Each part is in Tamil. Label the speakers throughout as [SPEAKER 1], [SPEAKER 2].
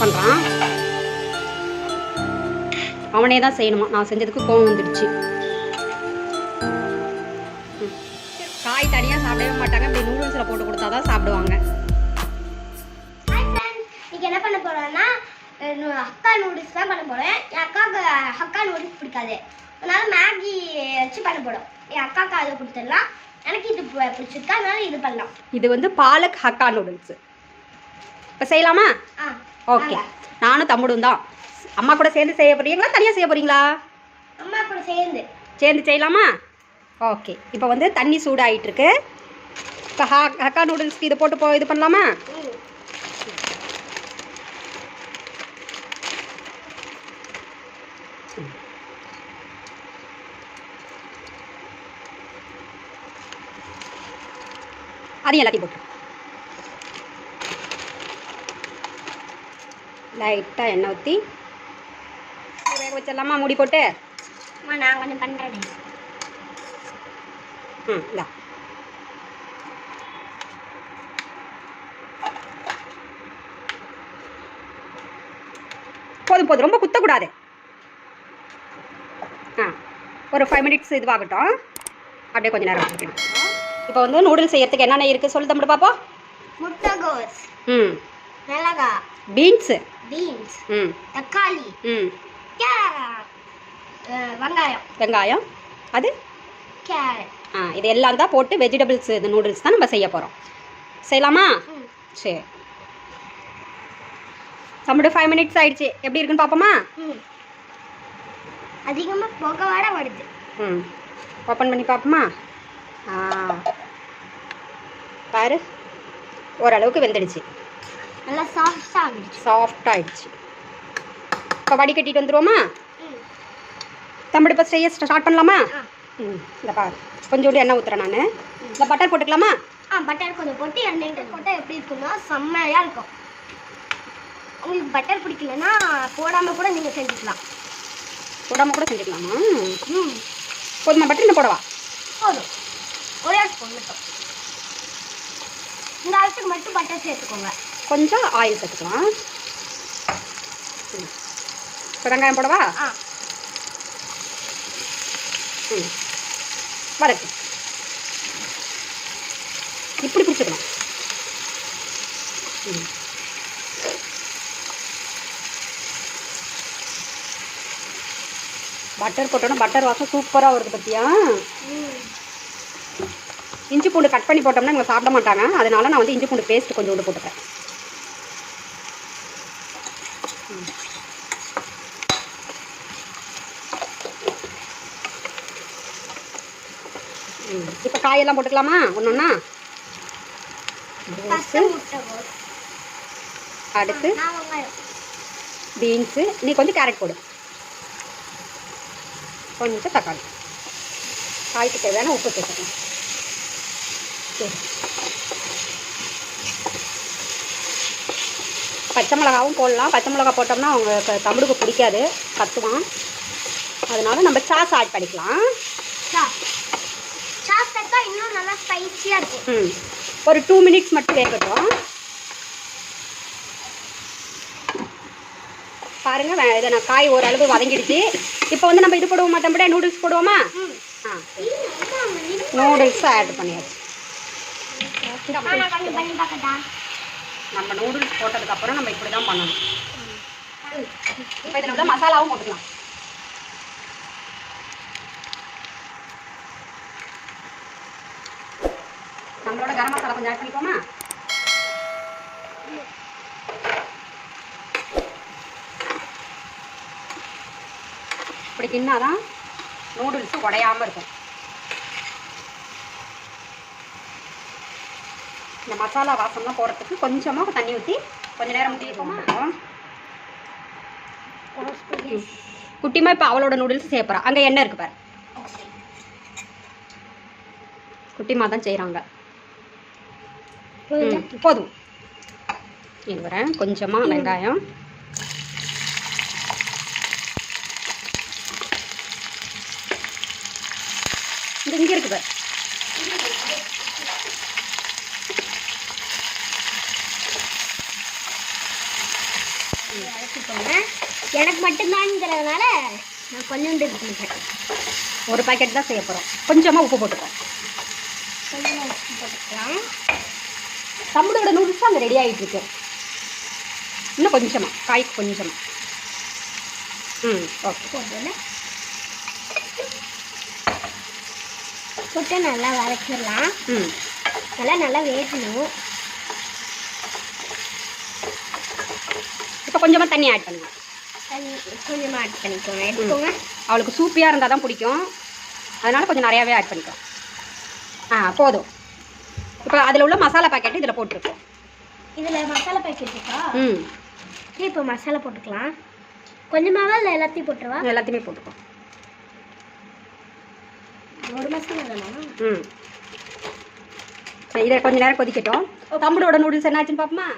[SPEAKER 1] பண்ணுறான் அவனே தான் செய்யணுமா? நான் செஞ்சதுக்கு கோவம் வந்துடுச்சு. காய் தனியாக சாப்பிடவே மாட்டாங்க. இப்படி நூடுல்ஸில் போட்டு கொடுத்தா தான் சாப்பிடுவாங்க.
[SPEAKER 2] இன்னைக்கு என்ன பண்ண நு- ஹக்கா நூடுல்ஸ் தான் பண்ண போறேன் என் அக்காவுக்கு ஹக்கா நூடுல்ஸ் பிடிக்காது. அதனால மேகி வச்சு பண்ண போறோம். என் அக்காவுக்கு அதை கொடுத்துடலாம். எனக்கு இது பு- பிடிச்சிருக்கு? அதனால இது பண்ணலாம்.
[SPEAKER 1] இது வந்து பாலக் ஹக்கா நூடுல்ஸ் இப்போ செய்யலாமா?
[SPEAKER 2] ஆ.
[SPEAKER 1] ஓகே. நானும் தம்முடும் தான். அம்மா கூட சேர்ந்து செய்ய போறீங்களா? தனியாக செய்ய போறீங்களா?
[SPEAKER 2] அம்மா கூட சேர்ந்து.
[SPEAKER 1] சேர்ந்து செய்யலாமா? ஓகே. இப்போ வந்து தண்ணி சூடாயிட்டு இருக்கு இப்போ ஹா ஹக்கா நூடுல்ஸ்க்கு இதை போட்டு போ இது பண்ணலாமா. அதையும் எல்லாத்தையும் போட்டு லைட்டாக எண்ணெய் ஊற்றி வேக வச்சிடலாமா மூடி போட்டு?
[SPEAKER 2] அம்மா நான் கொஞ்சம் பண்ணுறேன்
[SPEAKER 1] ம். இந்தா. போதும் போதும். ரொம்ப குத்தக்கூடாது. ஆ ஒரு ஃபைவ் மினிட்ஸ் இதுவாகட்டும். அப்படியே கொஞ்ச நேரம் விட்டுக்கலாம். இப்போ வந்து நூடுல்ஸ் செய்யறதுக்கு என்னென்ன இருக்குது சொல்லி தம்பிட்டு பார்ப்போம்
[SPEAKER 2] முட்டைகோஸ்.
[SPEAKER 1] ம்.
[SPEAKER 2] மிளகா
[SPEAKER 1] பீன்ஸு
[SPEAKER 2] பீன்ஸ்
[SPEAKER 1] ம்.
[SPEAKER 2] தக்காளி
[SPEAKER 1] ம்.
[SPEAKER 2] வெங்காயம்.
[SPEAKER 1] வெங்காயம். அது?
[SPEAKER 2] கேரட்.
[SPEAKER 1] ஆ இது எல்லாம் தான் போட்டு வெஜிடபிள்ஸ் இது நூடுல்ஸ் தான் நம்ம செய்ய போகிறோம் செய்யலாமா? சரி. நம்மளோட ஃபைவ் மினிட்ஸ் ஆயிடுச்சு. எப்படி இருக்குன்னு பார்ப்போமா
[SPEAKER 2] அதிகமாக புகை வர வருது.
[SPEAKER 1] ம். ஓப்பன் பண்ணி பார்ப்போமா ஆ. பாரு. ஓரளவுக்கு வெந்துடுச்சு.
[SPEAKER 2] நல்லா சாஃப்டாக ஆகிடுச்சு.
[SPEAKER 1] சாஃப்ட் ஆயிடுச்சு. இப்போ வடிகட்டிட்டு வந்துருவோமா?
[SPEAKER 2] ம்
[SPEAKER 1] தம்பி இப்போ செய்ய ஸ்டார்ட் பண்ணலாமா? ம் இந்த பாரு. கொஞ்சோண்டு எண்ணெய் ஊற்றுறேன் நான். இந்த பட்டர் போட்டுக்கலாமா?
[SPEAKER 2] ஆ பட்டர் கொஞ்சம் போட்டு எண்ணெய் போட்டால் எப்படி இருக்கும்னா செம்மையாக இருக்கும். உங்களுக்கு பட்டர் பிடிக்கலன்னா போடாமல் கூட நீங்கள் செஞ்சுக்கலாம்.
[SPEAKER 1] போடாமல் கூட செஞ்சுக்கலாமா?
[SPEAKER 2] ம்.
[SPEAKER 1] போதுமா பட்டர் இன்னும் போடவா?
[SPEAKER 2] போதும். ஒரே ஸ்பூன் மட்டும். இந்த அளவுக்கு மட்டும் பட்டர் சேர்த்துக்கோங்க.
[SPEAKER 1] கொஞ்சம் ஆயில் சேர்த்துக்கலாம். இப்போ வெங்காயம் போடவா? ம். வதக்கு. இப்படி பிடிச்சிக்கணும். ம். பட்டர் போட்டோன்னா பட்டர் வாசம் சூப்பராக வருது
[SPEAKER 2] ம்.
[SPEAKER 1] இஞ்சி பூண்டு கட் பண்ணி போட்டோம்னா இவங்க சாப்பிட மாட்டாங்க. அதனால நான் வந்து இஞ்சி பூண்டு பேஸ்ட் கொஞ்சோண்டு போட்டுக்கிறேன் ம். ம் இப்போ காயெல்லாம் போட்டுக்கலாமா? ஒன்று ஒன்றா அடுத்து பீன்ஸு நீ கொஞ்சம் கேரட் போடு. கொஞ்சம் தக்காளி. காய்க்கு தேவையான உப்பு சேர்த்துக்கலாம் சரி. பச்சை மிளகாவும் போடலாம். பச்சை மிளகா போட்டோம்னா அவங்க க- தம்பிடுக்கு பிடிக்காது. கத்துவான். அதனால நம்ம சாஸ் ஆட் பண்ணிக்கலாம்
[SPEAKER 2] சாஸ் ஸ்பைசியாக இருக்கும்
[SPEAKER 1] ம். ஒரு டூ மினிட்ஸ் மட்டும் வேகட்டும். பாருங்க வே- இதை நான் காய் ஓரளவு வதங்கிடுச்சு. இப்போ வந்து நம்ம இது போடுவோமா தம்பிட? நூடுல்ஸ் போடுவோமா? ஆ நூடுல்ஸ் ஆட் பண்ணியாச்சு. நம்ம நூடுல்ஸ் போட்டதுக்கப்புறம் நம்ம இப்படி தான் பண்ணணும். இப்போ இதில் மசாலாவும் போட்டுக்கலாம். நம்மளோட கரம் மசாலா கொஞ்சம் ஆட் பண்ணிக்கோமா? இப்படி தின்னாதான் நூடுல்ஸ் உடையாம இருக்கும். இந்த மசாலா வாசம்லாம் போகிறதுக்கு கொஞ்சமாக தண்ணி ஊற்றி கொஞ்ச நேரம் ஊற்றிக்கோமா குட்டிமா இப்போ அவளோட நூடுல்ஸ் சேர்ப்பறா அங்கே எண்ணெய் இருக்கு பாரு. குட்டிமா தான் செய்கிறாங்க போதும்? இது வரேன் கொஞ்சமாக வெங்காயம். இது இங்கே இருக்கு பாரு.
[SPEAKER 2] பண்ணிக்கோங்க எனக்கு மட்டும்தான்ங்கிறதுனால நான் கொஞ்சோண்டு
[SPEAKER 1] ஒரு பாக்கெட் தான் செய்ய போகிறோம் கொஞ்சமாக உப்பு போட்டுக்கோ
[SPEAKER 2] கொஞ்சமாக உப்பு போட்டுக்கலாம்
[SPEAKER 1] தம்புடோட நூடுல்ஸ் அங்கே ரெடி ஆகிட்டு இருக்கு இன்னும் கொஞ்சமாக காய்க்கு கொஞ்சமாக ம் ஓகே
[SPEAKER 2] போட்டு போட்டு நல்லா வதக்கிடலாம்.
[SPEAKER 1] ம்.
[SPEAKER 2] நல்லா நல்லா வேகணும்.
[SPEAKER 1] இப்போ கொஞ்சமாக தண்ணி ஆட் பண்ணுங்க.
[SPEAKER 2] தண்ணி கொஞ்சமாக ஆட் பண்ணிக்கோங்க. எடுத்துக்கோங்க.
[SPEAKER 1] அவளுக்கு சூப்பியாக இருந்தால் தான் பிடிக்கும். அதனால் கொஞ்சம் நிறையாவே ஆட் பண்ணிக்கோ. ஆ போதும். இப்போ அதில் உள்ள மசாலா பாக்கெட்டு இதில் போட்டிருக்கோம்.
[SPEAKER 2] இதில் மசாலா பேக்கெட் இருக்கா?
[SPEAKER 1] ம்.
[SPEAKER 2] இப்போ மசாலா போட்டுக்கலாம்? கொஞ்சமாவா இல்லை எல்லாத்தையும் போட்டுருவா?
[SPEAKER 1] எல்லாத்தையுமே போட்டுக்கோ
[SPEAKER 2] ஒரு மசாலா தானா?
[SPEAKER 1] ம். இதை கொஞ்ச நேரம் கொதிக்கட்டும். தம்புடோட நூடுல்ஸ் என்னாச்சுன்னு பார்ப்போமா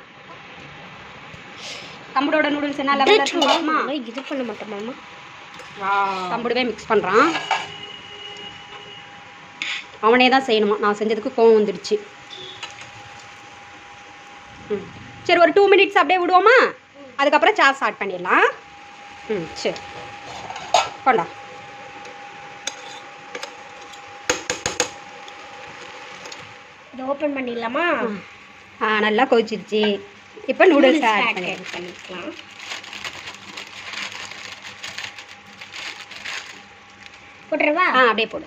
[SPEAKER 1] தம்புடோட நூடுல்ஸ் என்ன லெவலில் பார்ப்போமா
[SPEAKER 2] இது பண்ண மாட்டோமாமா
[SPEAKER 1] தம்புடவே மிக்ஸ் பண்ணுறான் அவனே தான் செய்யணுமா? நான் செஞ்சதுக்கு கோவம் வந்துடுச்சு. ம். சரி ஒரு டூ மினிட்ஸ் அப்படியே விடுவோமா? அதுக்கப்புறம் சாஸ் ஆட் பண்ணிடலாம். ம் சரி. கொண்டா.
[SPEAKER 2] இதை ஓப்பன் பண்ணிடலாமா?
[SPEAKER 1] ஆ நல்லா கொதிச்சிருச்சு. இப்போ நூடுல்ஸ் ஆட்
[SPEAKER 2] பண்ணிக்கலாம். போட்டுருவா
[SPEAKER 1] ஆ அப்படியே போடு.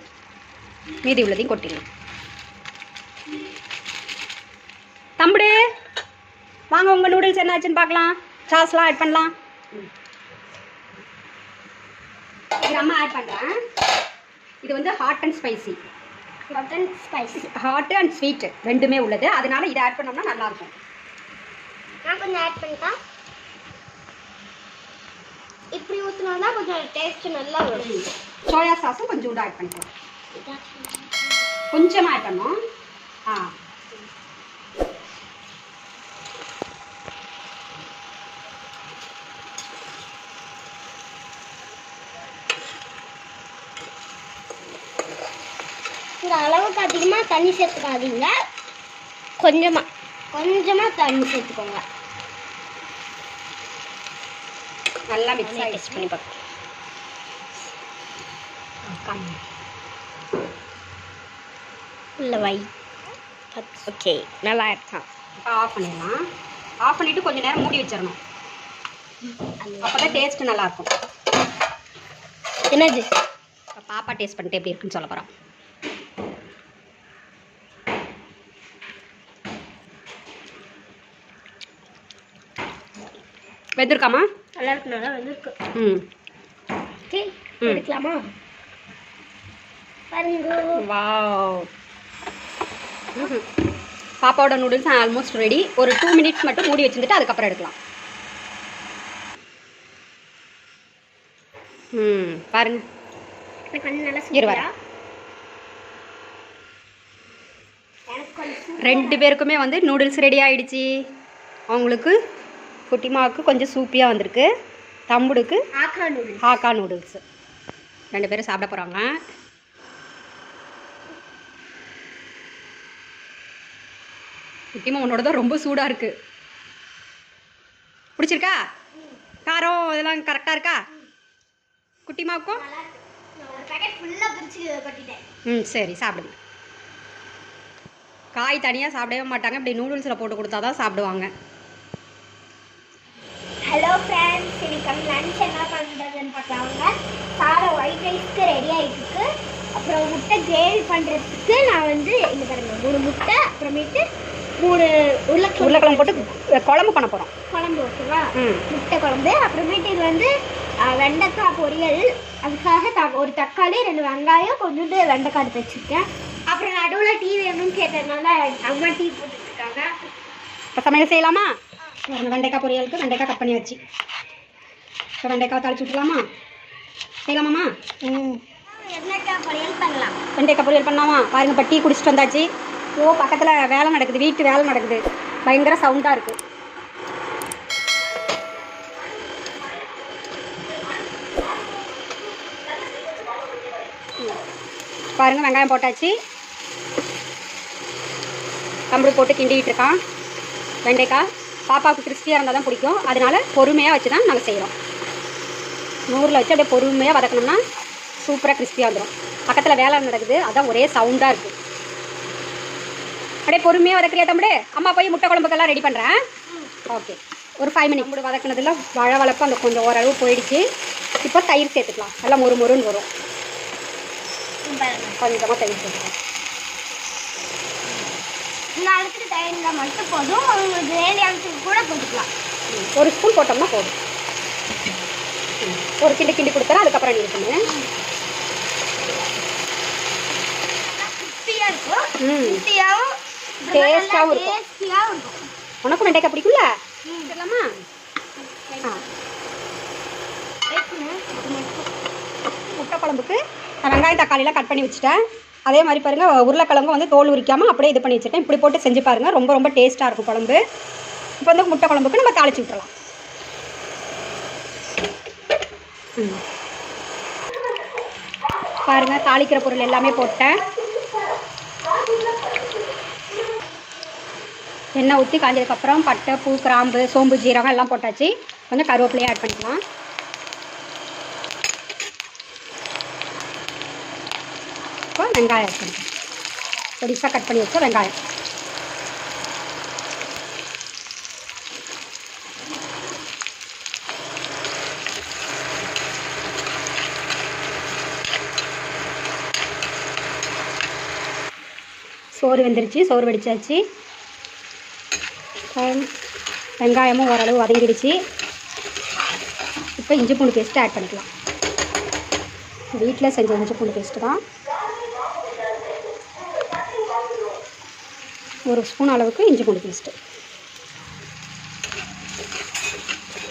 [SPEAKER 1] மீதி உள்ளதையும் கொட்டிடலாம் தம்புடு வாங்க உங்கள் நூடுல்ஸ் என்னாச்சுன்னு பார்க்கலாம். சாஸ்லாம் ஆட் பண்ணலாம். இது அம்மா ஆட் பண்ணுறேன் இது வந்து hot and spicy
[SPEAKER 2] mutton spicy
[SPEAKER 1] hot and sweet ரெண்டுமே உள்ளது. அதனால இதை ஆட் பண்ணோம்னா நல்லாயிருக்கும்.
[SPEAKER 2] நான் கொஞ்சம் ஆட் பண்ணிட்டா? இப்படி ஊற்றினா தான் கொஞ்சம் டேஸ்ட் நல்லா வரும்.
[SPEAKER 1] சோயா சாஸும் கொஞ்சம் ஆட் பண்ணிக்கலாம். பண்ணோம் ஆ.
[SPEAKER 2] இந்த அளவுக்கு அதிகமாக தண்ணி சேர்த்துக்காதீங்க. கொஞ்சமாக கொஞ்சமாக தண்ணி சேர்த்துக்கோங்க.
[SPEAKER 1] நல்லா மிக்ஸ்
[SPEAKER 2] பண்ணி பார்க்கலாம் உள்ள வை. ஓகே நல்லா இருக்கான்
[SPEAKER 1] இப்போ ஆஃப் பண்ணிடலாம். ஆஃப் பண்ணிவிட்டு கொஞ்சம் நேரம் மூடி வச்சிடணும். அப்போ தான் டேஸ்ட்டு நல்லாயிருக்கும்
[SPEAKER 2] என்னது?
[SPEAKER 1] இப்போ பாப்பா டேஸ்ட் பண்ணிட்டு எப்படி இருக்குன்னு சொல்ல போகிறோம் வெந்திருக்காமா
[SPEAKER 2] நல்லா இருக்கு நல்லா வந்திருக்கு.
[SPEAKER 1] ம்.
[SPEAKER 2] ஓகே
[SPEAKER 1] ம்.
[SPEAKER 2] எடுக்கலாமா பாருங்க.
[SPEAKER 1] வாவ். பாப்பாவோட நூடுல்ஸ் ஆல்மோஸ்ட் ரெடி ஒரு டூ மினிட்ஸ் மட்டும் மூடி வச்சுருந்துட்டு அதுக்கப்புறம் எடுக்கலாம். ம் பாருங்க. ரெண்டு பேருக்குமே வந்து நூடுல்ஸ் ரெடி ஆயிடுச்சு. அவங்களுக்கு குட்டிமாவுக்கு கொஞ்சம் சூப்பியாக வந்திருக்கு. தம்புடுக்கு ஹாக்கா நூடுல்ஸ் ரெண்டு பேரும் சாப்பிட போகிறாங்க குட்டிமா உன்னோட தான் ரொம்ப சூடாக இருக்குது பிடிச்சிருக்கா? காரம் இதெல்லாம் கரெக்டாக இருக்கா? குட்டிமாவுக்கும்
[SPEAKER 2] ஃபுல்லாக
[SPEAKER 1] ம் சரி சாப்பிடுங்க. காய் தனியாக சாப்பிடவே மாட்டாங்க. இப்படி நூடுல்ஸில் போட்டு கொடுத்தா தான் சாப்பிடுவாங்க.
[SPEAKER 2] ஹலோ ஃப்ரெண்ட்ஸ் இன்னைக்கு வந்து லஞ்ச் என்ன பண்ணுறதுன்னு பார்க்கலாங்க. சாதம் ஒயிட் ரைஸ்க்கு ரெடி ஆகிட்டுருக்கு அப்புறம் முட்டை கிரேவி பண்ணுறதுக்கு நான் வந்து இந்த பாருங்க ஒரு முட்டை அப்புறமேட்டு மூணு உருளைக்கிழங்கு
[SPEAKER 1] உருளைக்கிழங்கு போட்டு குழம்பு பண்ண போகிறோம்
[SPEAKER 2] குழம்பு ஓகேவா? முட்டை குழம்பு. அப்புறமேட்டு இது வந்து வெண்டைக்காய் பொரியல். அதுக்காக த ஒரு தக்காளி ரெண்டு வெங்காயம் கொஞ்சோண்டு வெண்டைக்காய் எடுத்து வச்சுருக்கேன். அப்புறம் நடுவில் டீ வேணும்னு கேட்டதுனால அம்மா டீ போட்டுருக்காங்க
[SPEAKER 1] இப்போ சமையல் செய்யலாமா? வெண்டைக்காய் பொரியலுக்கு வெண்டைக்காய் கட் பண்ணியாச்சு இப்போ வெண்டைக்காய் தாளிச்சு விட்டுலாமா செய்யலாமாம்மா?
[SPEAKER 2] ம். வெண்டைக்காய் பொரியல் பண்ணலாம்.
[SPEAKER 1] வெண்டைக்காய் பொரியல் பண்ணலாமா? பாருங்க இப்போ டீ குடிச்சிட்டு வந்தாச்சு. ஓ பக்கத்தில் வேலை நடக்குது வீட்டு வேலை நடக்குது. பயங்கர சவுண்டாக இருக்குது பாருங்க வெங்காயம் போட்டாச்சு. கம்பு போட்டு கிண்டிக்கிட்டு இருக்கான். வெண்டைக்காய். பாப்பாவுக்கு கிறிஸ்பியாக இருந்தால் தான் பிடிக்கும். அதனால பொறுமையாக வச்சு தான் நாங்கள் செய்கிறோம் நூறில் வச்சு அப்படியே பொறுமையாக வதக்கணும்னா சூப்பராக கிறிஸ்பியாக வந்துடும் பக்கத்தில் வேலை நடக்குது அதான் ஒரே சவுண்டாக இருக்குது அப்படியே பொறுமையாக வதக்குறியா தம்பி அம்மா போய் முட்டை குழம்புக்கெல்லாம் ரெடி பண்ணுறேன் ஓகே ஒரு ஃபைவ் மினிட் கூட வதக்குனதுல வழ வளர்ப்பு அந்த கொஞ்சம் ஓரளவு போயிடுச்சு. இப்போ தயிர் சேர்த்துக்கலாம். நல்லா மொறு மொறுன்னு வரும். கொஞ்சமாக தயிர் சேர்த்துக்கலாம்.
[SPEAKER 2] நான் அதுக்கு தயிர்ந்தா மட்டும் போதும். உங்களுக்கு வேண்டியதுக்கு கூட போட்டுக்கலாம்.
[SPEAKER 1] ஒரு ஸ்பூன் போட்டோம்னா போதும். ஒரு கிண்டி கிண்டி கொடுத்தா அதுக்கப்புறம் நீங்கள் பண்ணு
[SPEAKER 2] கிறிஸ்பியாக இருக்கும்.
[SPEAKER 1] ம். Taste-ஆவும் இருக்கும். உனக்கும் வெண்டைக்காய் பிடிக்கும்ல? சொல்லலாமா. முட்டை குழம்புக்கு வெங்காயம் தக்காளிலாம் கட் பண்ணி வச்சுட்டேன். அதே மாதிரி பாருங்கள் உருளைக்கிழங்கும் வந்து தோல் உரிக்காமல் அப்படியே இது பண்ணி வச்சுட்டேன். இப்படி போட்டு செஞ்சு பாருங்கள் ரொம்ப ரொம்ப டேஸ்ட்டாக இருக்கும் குழம்பு. இப்போ வந்து முட்டை குழம்புக்கு நம்ம தாளிச்சு விட்டுறலாம். ம். பாருங்க தாளிக்கிற பொருள் எல்லாமே போட்டேன். எண்ணெய் ஊற்றி காஞ்சதுக்கப்புறம் பட்டை பூ கிராம்பு சோம்பு ஜீரகம் எல்லாம் போட்டாச்சு. கொஞ்சம் கருவேப்பிலையும் ஆட் பண்ணிக்கலாம். இப்போ வெங்காயம் ஆட் பண்ணிக்கலாம். பொடிசாக கட் பண்ணி வச்சோம் வெங்காயம். சோறு வெந்துருச்சு. சோறு வெடிச்சாச்சு. வெங்காயமும் ஓரளவு வதங்கிடுச்சு. இப்போ இஞ்சி பூண்டு பேஸ்ட்டு ஆட் பண்ணிக்கலாம். வீட்டில் செஞ்ச இஞ்சி பூண்டு பேஸ்ட்டு தான். ஒரு ஸ்பூன் அளவுக்கு இஞ்சி பூண்டு பேஸ்ட்டு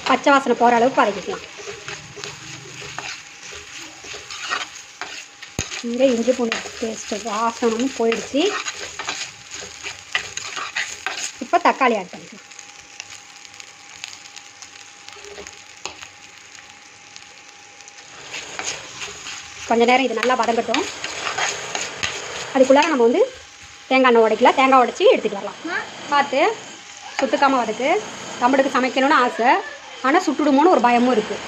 [SPEAKER 1] பச்சை வாசனை போகிற அளவுக்கு வதக்கிக்கலாம். இங்கே இஞ்சி பூண்டு பேஸ்ட்டு வாசனமும் போயிடுச்சு. தக்காளி ஆட் பண்ணிக்கலாம் கொஞ்ச நேரம் இது நல்லா வதங்கட்டும். அதுக்குள்ளார நம்ம வந்து தேங்காய் எண்ணெய் உடைக்கலாம் தேங்காய் உடைச்சி எடுத்துகிட்டு வரலாம். பார்த்து சுட்டுக்காமல் வதக்கு. தமிழுக்கு சமைக்கணும்னு ஆசை. ஆனால் சுட்டுடுமோன்னு ஒரு பயமும் இருக்குது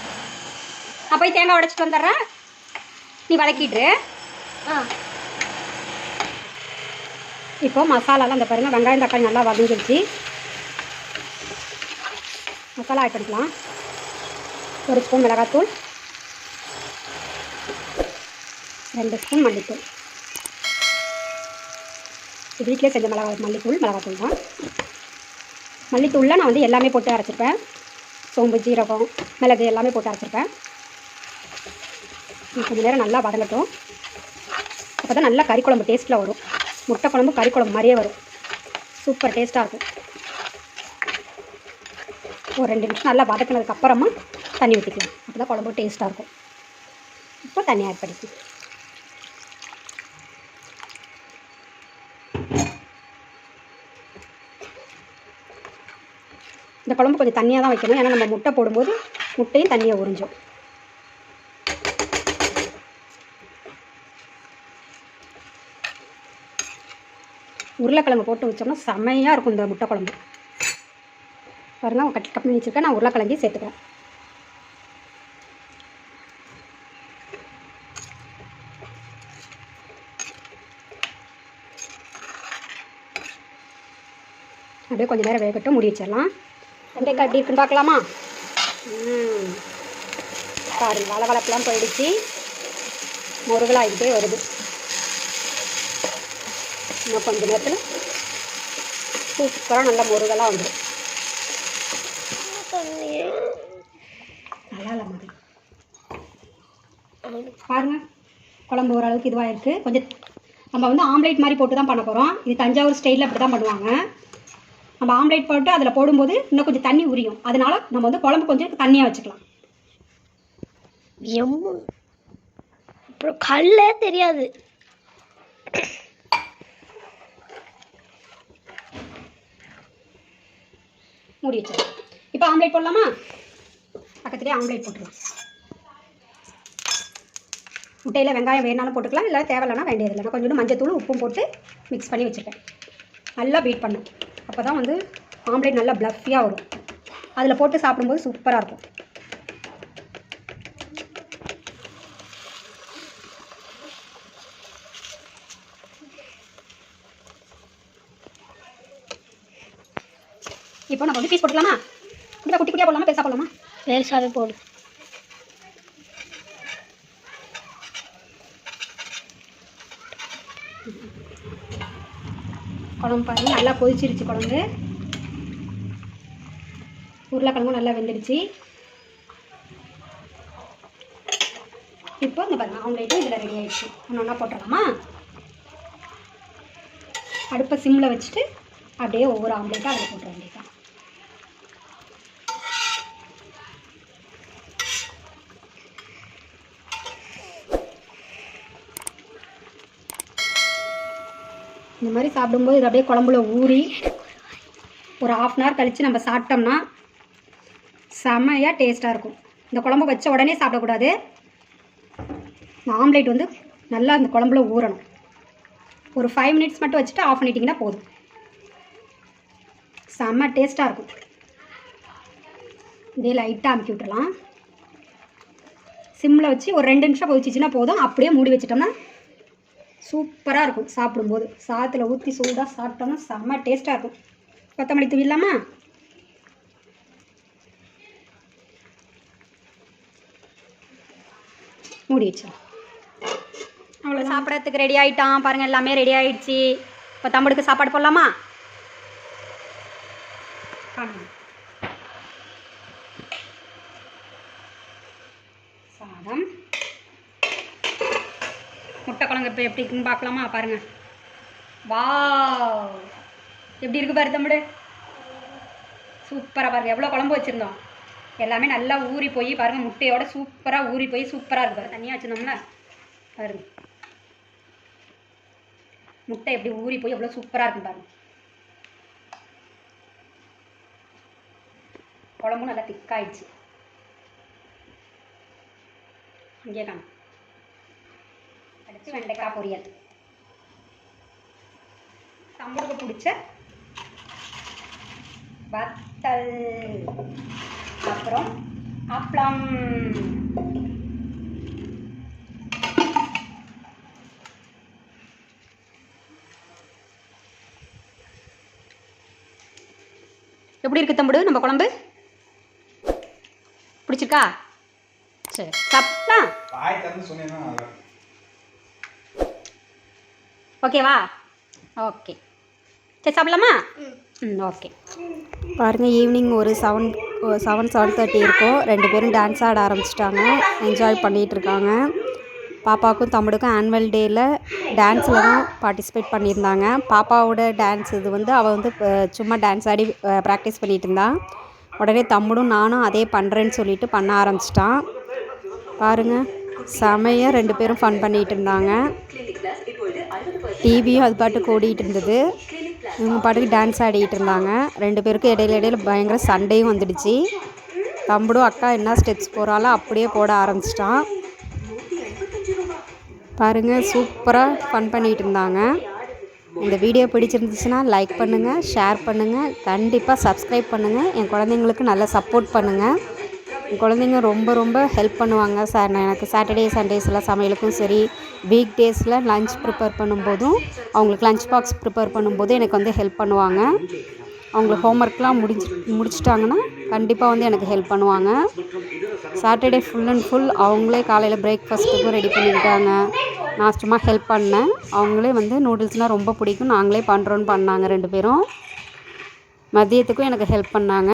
[SPEAKER 1] நான் போய் தேங்காய் உடைச்சிட்டு வந்துடுறேன். நீ வதக்கிட்டு
[SPEAKER 2] ஆ.
[SPEAKER 1] இப்போ மசாலாலாம் இந்த பாருங்கள் வெங்காயம் தக்காளி நல்லா வதங்கிடுச்சு மசாலா ஆட் பண்ணிக்கலாம். ஒரு ஸ்பூன் மிளகாத்தூள் ரெண்டு ஸ்பூன் மல்லித்தூள். வீட்டிலே செஞ்ச மிளகா மல்லித்தூள் மிளகாத்தூள் தான். மல்லித்தூளில் நான் வந்து எல்லாமே போட்டு அரைச்சிருப்பேன். சோம்பு ஜீரகம் மிளகு எல்லாமே போட்டு அரைச்சிருப்பேன். கொஞ்சம் நேரம் நல்லா வதங்கட்டும். அப்போ தான் நல்லா கறி குழம்பு டேஸ்ட்டில் வரும். முட்டை குழம்பு கறி குழம்பு மாதிரியே வரும். சூப்பர் டேஸ்ட்டாக இருக்கும். ஒரு ரெண்டு நிமிஷம் நல்லா வதக்குனதுக்கு அப்புறமா தண்ணி ஊற்றிக்கலாம் அப்போ தான் குழம்பு டேஸ்ட்டாக இருக்கும். இப்போ தண்ணி ஆட் பண்ணிக்கலாம். இந்த குழம்பு கொஞ்சம் தண்ணியாக தான் வைக்கணும். ஏன்னா நம்ம முட்டை போடும்போது முட்டையும் தண்ணியை உறிஞ்சும். உருளைக்கிழங்கு போட்டு வச்சோம்னா செமையாக இருக்கும் இந்த முட்டை குழம்பு. பாருங்க கட் கட் பண்ணி வச்சுருக்கேன். நான் உருளைக்கிழங்கையும் சேர்த்துக்கிறேன். அப்படியே கொஞ்சம் நேரம் வேகட்டும். மூடி வச்சிடலாம். வெண்டைக்காய் எப்படி இருக்குன்னு பார்க்கலாமா? ம். பாருங்க வளவளப்பெல்லாம் போயிடுச்சு. முருகலாகிட்டே வருது. இன்னும் கொஞ்ச நேரத்தில் சூப்பராக நல்ல முருகலாக வந்துடும் நல்லா இல்லை மாதிரி பாருங்கள் குழம்பு ஓரளவுக்கு இதுவாக இருக்குது கொஞ்சம் நம்ம வந்து ஆம்லேட் மாதிரி போட்டு தான் பண்ண போகிறோம் இது தஞ்சாவூர் ஸ்டைலில் அப்படி தான் பண்ணுவாங்க. நம்ம ஆம்லேட் போட்டு அதில் போடும்போது இன்னும் கொஞ்சம் தண்ணி உரியும். அதனால் நம்ம வந்து குழம்பு கொஞ்சம் தண்ணியாக வச்சுக்கலாம்.
[SPEAKER 2] எம்மு. அப்புறம் கல்லே தெரியாது.
[SPEAKER 1] மூடி வச்சிடலாம் இப்போ ஆம்லேட் போடலாமா? பக்கத்துலேயே ஆம்லேட் போட்டுடலாம் முட்டையில் வெங்காயம் வேணாலும் போட்டுக்கலாம் இல்லை தேவையில்லைனா வேண்டியதில்லை நான் கொஞ்சோண்டு மஞ்சத்தூள் உப்பும் போட்டு மிக்ஸ் பண்ணி வச்சுருக்கேன். நல்லா பீட் பண்ணும் அப்போ தான் வந்து ஆம்லேட் நல்லா ப்ளஃபியாக வரும். அதில் போட்டு சாப்பிடும்போது சூப்பராக இருக்கும். இப்போ நம்ம வந்து பீஸ் போட்டுக்கலாமா? இப்படி குட்டி குட்டியாக போடலாமா பெருசாக போடலாமா?
[SPEAKER 2] பெருசாகவே போடு.
[SPEAKER 1] குழம்பு பாருங்க நல்லா கொதிச்சிருச்சு குழம்பு. உருளைக்கிழங்கும் நல்லா வெந்துடுச்சு. இப்போ இந்த பாருங்க ஆம்லேட்டும் இதில் ரெடி ஆயிடுச்சு. ஒன்று ஒன்றா போட்டுடலாமா? அடுப்பை சிம்மில் வச்சுட்டு அப்படியே ஒவ்வொரு ஆம்லேட்டாக அதில் போட்டுற வேண்டியதான் இந்த மாதிரி சாப்பிடும்போது இது அப்படியே குழம்புல ஊறி ஒரு ஆஃப் அன் ஹவர் கழித்து நம்ம சாப்பிட்டோம்னா செம்மையாக டேஸ்ட்டாக இருக்கும். இந்த குழம்பு வச்ச உடனே சாப்பிடக்கூடாது. இந்த ஆம்லேட் வந்து நல்லா அந்த குழம்புல ஊறணும். ஒரு ஃபைவ் மினிட்ஸ் மட்டும் வச்சுட்டு ஆஃப் பண்ணிட்டிங்கன்னா போதும். செம்ம டேஸ்ட்டாக இருக்கும். இதே லைட்டாக அமுக்கி விட்டுறலாம். சிம்மில் வச்சு ஒரு ரெண்டு நிமிஷம் கொதிச்சிச்சின்னா போதும். அப்படியே மூடி வச்சிட்டோம்னா சூப்பராக இருக்கும் சாப்பிடும்போது. சாதத்தில் ஊற்றி சூடாக சாப்பிட்டோம்னா செம்ம டேஸ்ட்டாக இருக்கும். கொத்தமல்லி தூவி இல்லாமா? மூடி அவ்வளோ சாப்பிட்றதுக்கு ரெடி ஆகிட்டான் பாருங்கள் எல்லாமே ரெடி ஆகிடுச்சி இப்போ தம்பிக்கு சாப்பாடு போடலாமா? முட்டை குழம்பு இப்போ எப்படி இருக்குன்னு பார்க்கலாமா? பாருங்க. வா எப்படி இருக்கு பாரு தம்பிடு சூப்பராக பாருங்க. எவ்வளோ குழம்பு வச்சுருந்தோம். எல்லாமே நல்லா ஊறி போய் பாருங்கள் முட்டையோட சூப்பராக ஊறி போய் சூப்பராக இருக்கு பாரு தனியாக வச்சுருந்தோம்ல? பாருங்க. முட்டை எப்படி ஊறி போய் எவ்வளோ சூப்பராக இருக்கும் பாருங்க. குழம்பும் நல்லா திக்காயிடுச்சு இங்கே காணும். வச்சு வெண்டைக்காய் பொரியல். சம்பளுக்கு பிடிச்ச வத்தல் அப்புறம் அப்பளம். எப்படி இருக்கு தம்புடு? நம்ம குழம்பு? பிடிச்சிருக்கா? சரி. சாப்பிடலாம்
[SPEAKER 3] வாய் திறந்து சொன்னீங்கன்னா நல்லா இருக்கும்.
[SPEAKER 1] ஓகேவா? ஓகே. சரி சாப்பிடலாமா? ம். ஓகே.
[SPEAKER 4] பாருங்கள் ஈவினிங் ஒரு செவன் செவன் செவன் தேர்ட்டி இருக்கும். ரெண்டு பேரும் டான்ஸ் ஆட ஆரம்பிச்சிட்டாங்க. என்ஜாய் பண்ணிகிட்டு இருக்காங்க. பாப்பாவுக்கும் தம்பிடுக்கும் ஆனுவல் டேயில் டான்ஸில் தான் பார்ட்டிசிபேட் பண்ணியிருந்தாங்க. பாப்பாவோட டான்ஸ் இது வந்து அவள் வந்து சும்மா டான்ஸ் ஆடி ப்ராக்டிஸ் பண்ணிகிட்டு இருந்தா. உடனே தம்பிடும் நானும் அதே பண்ணுறேன்னு சொல்லிட்டு பண்ண ஆரம்பிச்சிட்டான். பாருங்கள் செமையாக ரெண்டு பேரும் ஃபன் பண்ணிகிட்டு இருந்தாங்க. டிவியும் அது பாட்டுக்கு ஓடிட்டு இருந்தது இவங்க பாட்டுக்கு டான்ஸ் ஆடிக்கிட்டு இருந்தாங்க ரெண்டு பேருக்கும் இடையில இடையில பயங்கர சண்டையும் வந்துடுச்சு. தம்பிடும் அக்கா என்ன ஸ்டெப்ஸ் போகிறாலோ அப்படியே போட ஆரம்பிச்சிட்டான். பாருங்கள் சூப்பராக ஃபன் பண்ணிகிட்டு இருந்தாங்க இந்த வீடியோ பிடிச்சிருந்துச்சுன்னா லைக் பண்ணுங்கள் ஷேர் பண்ணுங்கள் கண்டிப்பாக சப்ஸ்கிரைப் பண்ணுங்கள் என் குழந்தைங்களுக்கு நல்லா சப்போர்ட் பண்ணுங்கள் குழந்தைங்க ரொம்ப ரொம்ப ஹெல்ப் பண்ணுவாங்க. சார் நான் எனக்கு சாட்டர்டே சண்டேஸில் சமையலுக்கும் சரி வீக் டேஸில் லஞ்ச் ப்ரிப்பேர் பண்ணும்போதும் அவங்களுக்கு லஞ்ச் பாக்ஸ் ப்ரிப்பேர் பண்ணும்போதும் எனக்கு வந்து ஹெல்ப் பண்ணுவாங்க. அவங்களுக்கு ஹோம்ஒர்க்லாம் முடிஞ்சு முடிச்சிட்டாங்கன்னா கண்டிப்பாக வந்து எனக்கு ஹெல்ப் பண்ணுவாங்க. சாட்டர்டே ஃபுல் அண்ட் ஃபுல் அவங்களே காலையில் பிரேக்ஃபாஸ்ட்டுக்கும் ரெடி பண்ணிக்கிட்டாங்க. நான் சும்மா ஹெல்ப் பண்ணேன். அவங்களே வந்து நூடுல்ஸ்னால் ரொம்ப பிடிக்கும். நாங்களே பண்ணுறோன்னு பண்ணாங்க ரெண்டு பேரும். மதியத்துக்கும் எனக்கு ஹெல்ப் பண்ணாங்க.